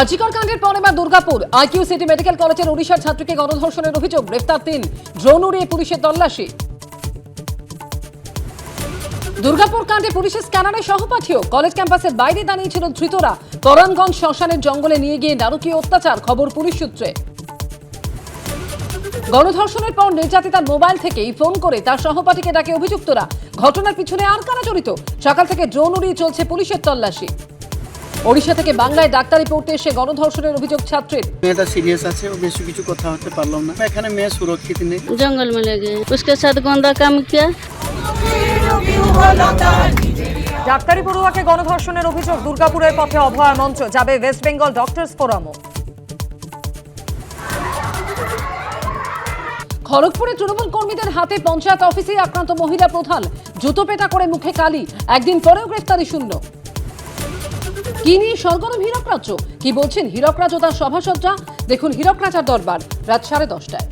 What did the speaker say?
আজিকর কাণ্ডের পর এবার দুর্গাপুর। আইকিউ সিটি মেডিকেল কলেজের ওড়িশার ছাত্রীকে গণধর্ষণের অভিযোগ গ্রেফতার তিন ড্রোন উড়িয়ে পুলিশের তল্লাশি। দুর্গাপুর কাণ্ডে পুলিশের স্ক্যানারে সহপাঠীও। কলেজ ক্যাম্পাসের বাইরে দাঁড়িয়েছিল ধৃতরা। করণগঞ্জ শ্মশানের জঙ্গলে নিয়ে গিয়ে নারকীয় অত্যাচার, খবর পুলিশ সূত্রে। গণধর্ষণের পর নির্যাতিতার মোবাইল থেকেই ফোন করে তার সহপাঠীকে ডাকে অভিযুক্তরা। ঘটনার পিছনে আর কারা জড়িত? সকাল থেকে ড্রোন উড়িয়ে চলছে পুলিশের তল্লাশি। ওড়িশা থেকে বাংলায় ডাক্তারি পড়তে এসে গণধর্ষণের অভিযোগ ছাত্রীর মেয়েটা সিরিয়াস আছে ও বেশি কিছু কথা হতে পারলাম না এখানে মেয়ে সুরক্ষিত নেই जंगल में ले गए उसके साथ गंदा काम किया ডাক্তারি পড়ুয়াকে গণধর্ষণের অভিযোগ দুর্গাপুরের পথে অভয়া মঞ্চ যাবে ওয়েস্ট বেঙ্গল ডক্টরস ফোরামও খড়গপুরে তৃণমূল কর্মীদের হাতে পঞ্চায়েত অফিসে আক্রান্ত মহিলা প্রধান জুতো পেটা করে মুখে কালি একদিন পরেও গ্রেফতারি শূন্য কি নিয়ে সরগরম হীরক রাজ্য। কি বলছেন হীরক রাজ্য তার সভাসদরা? দেখুন হীরক রাজার দরবার, রাত সাড়ে দশটায়।